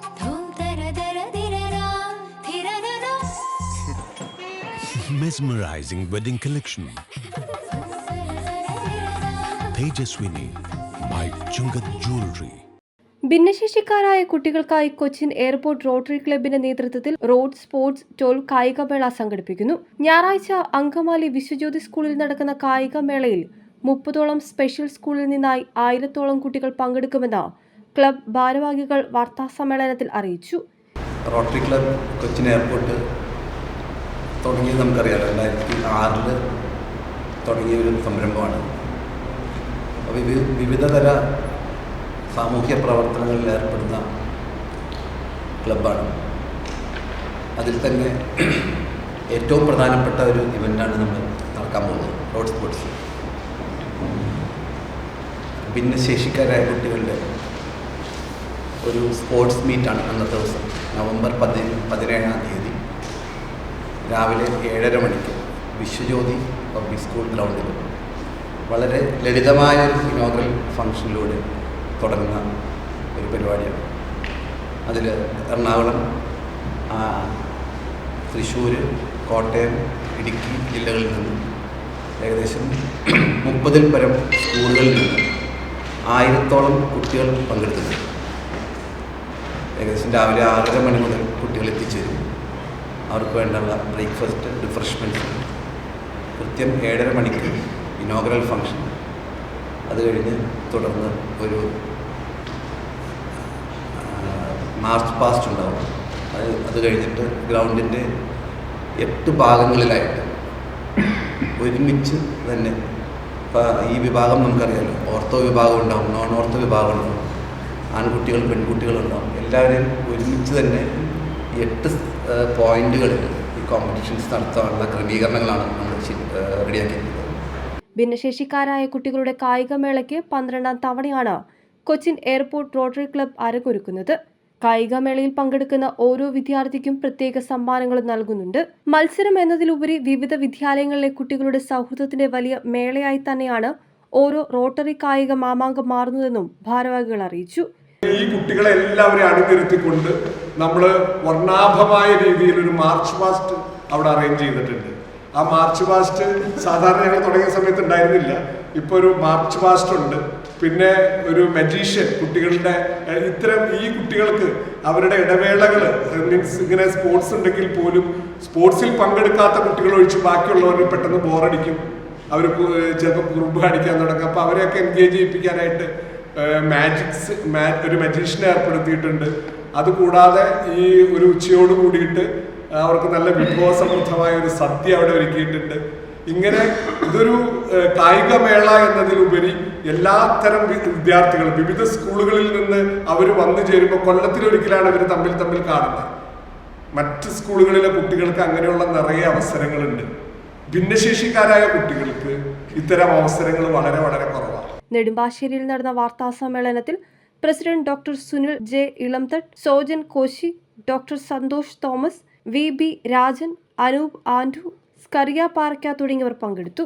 Mesmerizing wedding collection. Tejaswini by Chungat Jewelry. ഭിന്നശേഷിക്കാരായ കുട്ടികൾക്കായി Cochin airport rotary ക്ലബിന്റെ നേതൃത്വത്തിൽ റോഡ് സ്പോർട്സ് ടോൾ കായികമേള സംഘടിപ്പിക്കുന്നു ഞായറാഴ്ച അങ്കമാലി വിശ്വജ്യോതി സ്കൂളിൽ നടക്കുന്ന കായികമേളയിൽ മുപ്പതോളം സ്പെഷ്യൽ സ്കൂളിൽ നിന്നായി ആയിരത്തോളം കുട്ടികൾ പങ്കെടുക്കുമെന്ന് ക്ലബ് ഭാരവാഹികൾ വാർത്താസമ്മേളനത്തിൽ അറിയിച്ചു. റോട്ടറി ക്ലബ് കൊച്ചിൻ എയർപോർട്ട് തുടങ്ങിയത് നമുക്കറിയാം രണ്ടായിരത്തി ആറിൽ തുടങ്ങിയ ഒരു സംരംഭമാണ്. അപ്പോൾ വിവി വിവിധതര സാമൂഹ്യ പ്രവർത്തനങ്ങളിൽ ഏർപ്പെടുന്ന ക്ലബ്ബാണ്. അതിൽ തന്നെ ഏറ്റവും പ്രധാനപ്പെട്ട ഒരു ഇവന്റാണ് നമ്മൾ നടക്കാൻ പോകുന്നത് റോഡ് സ്പോർട്സ്. ഭിന്നശേഷിക്കാരായ കുട്ടികളുടെ ഒരു സ്പോർട്സ് മീറ്റാണ് അന്നത്തെ ദിവസം. നവംബർ പതി പതിനേഴാം തീയതി. രാവിലെ ഏഴര മണിക്ക് വിശ്വജ്യോതി പബ്ലിക് സ്കൂൾ ഗ്രൗണ്ടിൽ വളരെ ലളിതമായ ഒരു ഇനോഗ്രൽ ഫംഗ്ഷനിലൂടെ തുടങ്ങുന്ന ഒരു പരിപാടിയാണ്. അതിൽ എറണാകുളം തൃശ്ശൂർ കോട്ടയം ഇടുക്കി ജില്ലകളിൽ നിന്നും ഏകദേശം മുപ്പതിൽ പരം സ്കൂളുകളിൽ നിന്ന് ആയിരത്തോളം കുട്ടികൾ ഏകദേശം രാവിലെ ആറര മണി മുതൽ കുട്ടികൾ എത്തിച്ചേരും. അവർക്ക് വേണ്ടുള്ള ബ്രേക്ക്ഫാസ്റ്റ് റിഫ്രഷ്മെന്റ്സ് കൃത്യം ഏഴര മണിക്ക് ഇനോഗ്രൽ ഫങ്ഷൻ അത് കഴിഞ്ഞ് തുടർന്ന് ഒരു മാർച്ച് പാസ്റ്റ് ഉണ്ടാവും. അത് അത് കഴിഞ്ഞിട്ട് ഗ്രൗണ്ടിന്റെ എട്ട് ഭാഗങ്ങളിലായിട്ട് ഒരുമിച്ച് തന്നെ ഈ വിഭാഗം നമുക്കറിയാമല്ലോ ഓർത്തോ വിഭാഗം ഉണ്ടാവും നോൺ ഓർത്തോ വിഭാഗം ഉണ്ടാവും. ആൺകുട്ടികൾ പെൺകുട്ടികളുണ്ടാവും എല്ലാവരെയും ഒരുമിച്ച് തന്നെ എട്ട് പോയിന്റുകളിൽ ഈ കോമ്പറ്റീഷൻസ് നടത്താനുള്ള ക്രമീകരണങ്ങളാണ് നമ്മൾ റെഡിയാക്കിയിട്ടുള്ളത് ഭിന്നശേഷിക്കാരായ കുട്ടികളുടെ കായികമേളയ്ക്ക് പന്ത്രണ്ടാം തവണയാണ് കൊച്ചിൻ എയർപോർട്ട് റോട്ടറി ക്ലബ് അരങ്ങൊരുക്കുന്നത്. കായികമേളയിൽ പങ്കെടുക്കുന്ന ഓരോ വിദ്യാർത്ഥിക്കും പ്രത്യേക സമ്മാനങ്ങൾ നൽകുന്നുണ്ട്. മത്സരം എന്നതിലുപരി വിവിധ വിദ്യാലയങ്ങളിലെ കുട്ടികളുടെ സൗഹൃദത്തിന്റെ വലിയ മേളയായി തന്നെയാണ് ഓരോ റോട്ടറി കായിക മാമാങ്കം മാറുന്നതെന്നും ഭാരവാഹികൾ അറിയിച്ചു. ഈ കുട്ടികളെ എല്ലാവരെയും അണിനിരുത്തിക്കൊണ്ട് നമ്മൾ വർണാഭമായ രീതിയിൽ ഒരു മാർച്ച് പാസ്റ്റ് അവിടെ അറേഞ്ച് ചെയ്തിട്ടുണ്ട്. ആ മാർച്ച് പാസ്റ്റ് സാധാരണ ഞങ്ങൾ തുടങ്ങിയ സമയത്ത് ഉണ്ടായിരുന്നില്ല. ഇപ്പോൾ ഒരു മാർച്ച് പാസ്റ്റ് ഉണ്ട്. പിന്നെ ഒരു മജീഷ്യൻ കുട്ടികളുടെ ഇത്തരം ഈ കുട്ടികൾക്ക് അവരുടെ ഇടവേളകൾ മീൻസ് ഇങ്ങനെ സ്പോർട്സ് ഉണ്ടെങ്കിൽ പോലും സ്പോർട്സിൽ പങ്കെടുക്കാത്ത കുട്ടികൾ ഒഴിച്ച് ബാക്കിയുള്ളവർ പെട്ടെന്ന് ബോറടിക്കും അവർ ചിലപ്പോൾ കുറുമ്പ് കാണിക്കാൻ തുടങ്ങും. അപ്പോൾ അവരെയൊക്കെ എൻഗേജ് ചെയ്യിപ്പിക്കാനായിട്ട് മാജിക്സ് ഒരു മജീഷ്യനെ ഏർപ്പെടുത്തിയിട്ടുണ്ട്. അതുകൂടാതെ ഈ ഒരു ഉച്ചയോട് കൂടിയിട്ട് അവർക്ക് നല്ല വിഭവസമൃദ്ധമായ ഒരു സദ്യ അവിടെ ഒരുക്കിയിട്ടുണ്ട്. ഇങ്ങനെ ഇതൊരു കായിക കായികമേള എന്നതിലുപരി എല്ലാത്തരം വിദ്യാർത്ഥികൾ വിവിധ സ്കൂളുകളിൽ നിന്ന് അവർ വന്നു ചേരുമ്പോൾ കൊല്ലത്തിലൊരിക്കലാണ് ഇവർ തമ്മിൽ തമ്മിൽ കാണുന്നത്. മറ്റ് സ്കൂളുകളിലെ കുട്ടികൾക്ക് അങ്ങനെയുള്ള നിറയെ അവസരങ്ങളുണ്ട്. ഭിന്നശേഷിക്കാരായ കുട്ടികൾക്ക് ഇത്തരം അവസരങ്ങൾ വളരെ വളരെ കുറവാണ് നെടുമ്പാശ്ശേരിയിൽ നടന്ന വാർത്താ സമ്മേളനത്തിൽ president doctor Sunil J Ilamthattu Sojan Koshy doctor Santhosh Thomas V B Rajan Anoop Andu Scaria Parakka തുടങ്ങിയവർ പങ്കെടുത്തു.